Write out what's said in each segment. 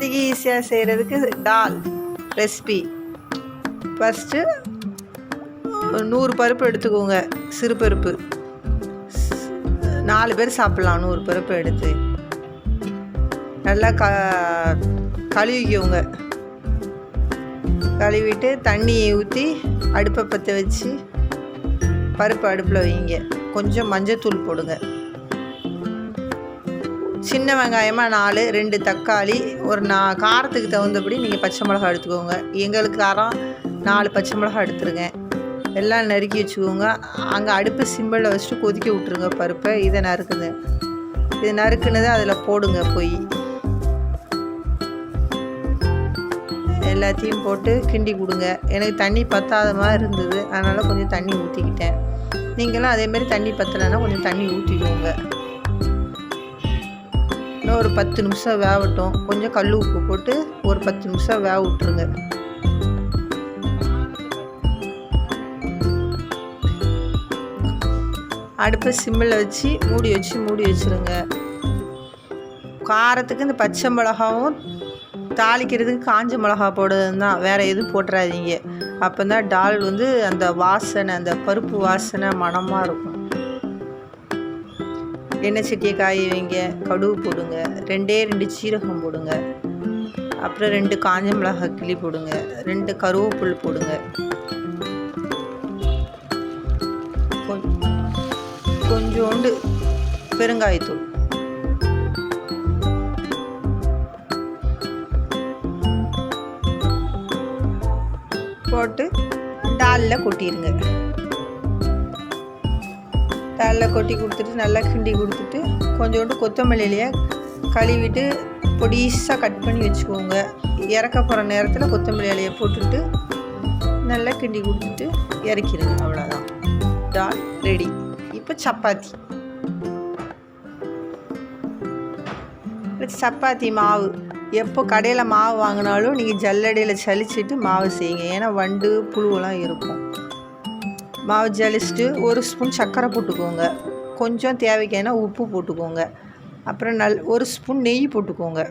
சப்பாத்திக்கு ஈஸியாக செய்கிறதுக்கு டால் ரெசிபி ஃபஸ்ட்டு நூறு பருப்பு எடுத்துக்கோங்க சிறு பருப்பு. நாலு பேர் சாப்பிட்லாம் நூறு பருப்பு எடுத்து. நல்லா க கழுவிக்கோங்க. கழுவிட்டு தண்ணியை ஊற்றி அடுப்பை பற்ற வச்சு பருப்பு அடுப்பில் வைங்க. கொஞ்சம் மஞ்சத்தூள் போடுங்க. சின்ன வெங்காயமாக நாலு ரெண்டு தக்காளி ஒரு நா காரத்துக்கு தகுந்தபடி நீங்கள் பச்சை மிளகா எடுத்துக்கோங்க. எங்களுக்கு காரம் நாலு பச்சை மிளகா எடுத்துருங்க. எல்லாம் நறுக்கி வச்சுக்கோங்க. அங்கே அடுப்பு சிம்பிளில் வச்சுட்டு கொதிக்க விட்ருங்க பருப்பை. இதை நறுக்குது இது நறுக்குனதை அதில் போடுங்க போய். எல்லாத்தையும் போட்டு கிண்டி கொடுங்க. எனக்கு தண்ணி பத்தாத மாதிரி இருந்தது. அதனால் கொஞ்சம் தண்ணி ஊற்றிக்கிட்டேன் நீங்களும் அதேமாரி தண்ணி பத்தலைன்னா கொஞ்சம் தண்ணி ஊற்றிக்கோங்க ஒரு பத்து நிமிஷம் வேகட்டும் கொஞ்சம் கல் உப்பு போட்டு ஒரு பத்து நிமிஷம் வேக விட்ருங்க அடுப்பை சிம்மில் வச்சு மூடி வச்சு மூடி வச்சுருங்க. காரத்துக்கு இந்த பச்சை மிளகாவும் தாளிக்கிறதுக்கு காஞ்ச மிளகா போடுறது தான். வேறு எதுவும் போட்டுறாதீங்க. அப்போ தான் டால் வந்து அந்த வாசனை அந்த பருப்பு வாசனை மணமாக இருக்கும். எண்ணெய் சட்டியை காய வைங்க கடுகு போடுங்க ரெண்டே ரெண்டு சீரகம் போடுங்க அப்புறம் ரெண்டு காஞ்ச மிளகாய் கிளி போடுங்க ரெண்டு கருவேப்புல் போடுங்க. கொஞ்சோண்டு பெருங்காயத்தூள். போட்டு டாலில் கொட்டிடுங்க நல்லா கொட்டி கொடுத்துட்டு நல்லா கிண்டி கொடுத்துட்டு கொஞ்சோண்டு கொத்தமல்லியிலையே கழுவிட்டு பொடிசாக கட் பண்ணி வச்சுக்கோங்க. இறக்க போகிற நேரத்தில் கொத்தமல்லி இலையை போட்டுட்டு நல்லா கிண்டி கொடுத்துட்டு இறக்கிடுங்க அவ்வளோதான் டால் ரெடி இப்போ சப்பாத்தி. சப்பாத்தி மாவு. எப்போ கடையில் மாவு வாங்கினாலும் நீங்கள் ஜல்லடையில் சலிச்சிட்டு மாவு செய்யுங்க. ஏன்னா வண்டு புழுவெல்லாம் இருக்கும். மாவு ஜலிச்சுட்டு ஒரு ஸ்பூன் சர்க்கரை போட்டுக்கோங்க. கொஞ்சம் தேவைக்கான உப்பு போட்டுக்கோங்க. அப்புறம் நல் ஒரு ஸ்பூன் நெய் போட்டுக்கோங்க.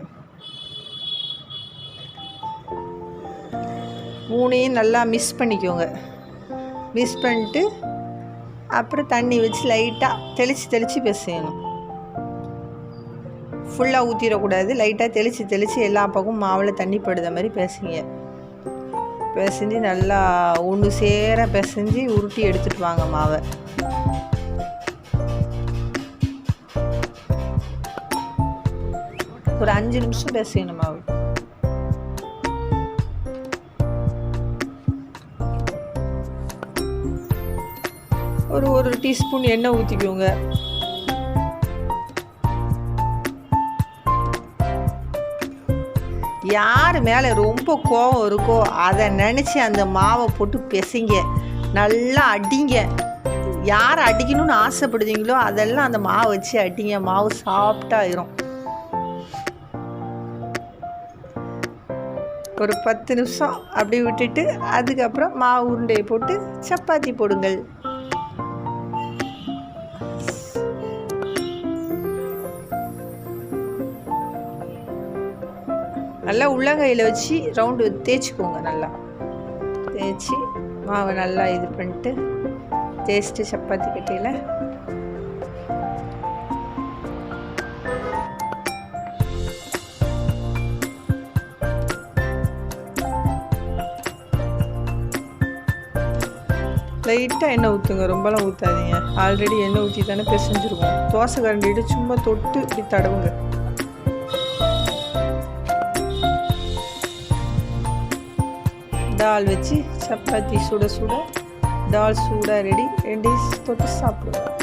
மூணையும் நல்லா மிக்ஸ் பண்ணிக்கோங்க. மிக்ஸ் பண்ணிட்டு அப்புறம் தண்ணி வச்சு லைட்டாக தெளித்து தெளித்து பிசையணும். ஃபுல்லாக ஊற்றிடக்கூடாது லைட்டாக தெளித்து தெளித்து எல்லா பக்கமும் மாவில் தண்ணி படுத மாதிரி பேசுங்க. பிசைஞ்சு நல்லா ஒன்று சேர பிசைஞ்சு உருட்டி எடுத்துகிட்டு வாங்க மாவை. ஒரு அஞ்சு நிமிஷம் பிசையணும் மாவு. ஒரு ஒரு டீஸ்பூன் எண்ணெய் ஊற்றிக்கோங்க யார் மேலே ரொம்ப கோவம் இருக்கோ அதை நினச்சி அந்த மாவை போட்டு பிசைங்க. நல்லா அடிங்க. யார் அடிக்கணும்னு ஆசைப்படுதீங்களோ அதெல்லாம் அந்த மாவை வச்சு அடிங்க. மாவு சாப்பிட்டாயிரும் ஒரு பத்து நிமிஷம் அப்படி விட்டுட்டு அதுக்கப்புறம் மாவு உருண்டையை போட்டு சப்பாத்தி போடுங்கள். நல்லா உள்ளங்கையில் வச்சு ரவுண்டு தேய்ச்சிக்கோங்க நல்லா. தேய்ச்சி மாவை நல்லா இது பண்ணிட்டு தேய்ச்சிட்டு சப்பாத்தி கட்டியில். லைட்டாக எண்ணெய் ஊற்றுங்க ரொம்பலாம் ஊற்றாதீங்க ஆல்ரெடி எண்ணெய் ஊற்றி தானே பிசைஞ்சிருவோம். தோசை கரண்டிட்டு சும்மா தொட்டு இப்படி தடவுங்க. தால் வச்சு சப்பாத்தி சுட சுட தால் சூடாக ரெடி ரெண்டு தொட்டு சாப்பிடுவோம்.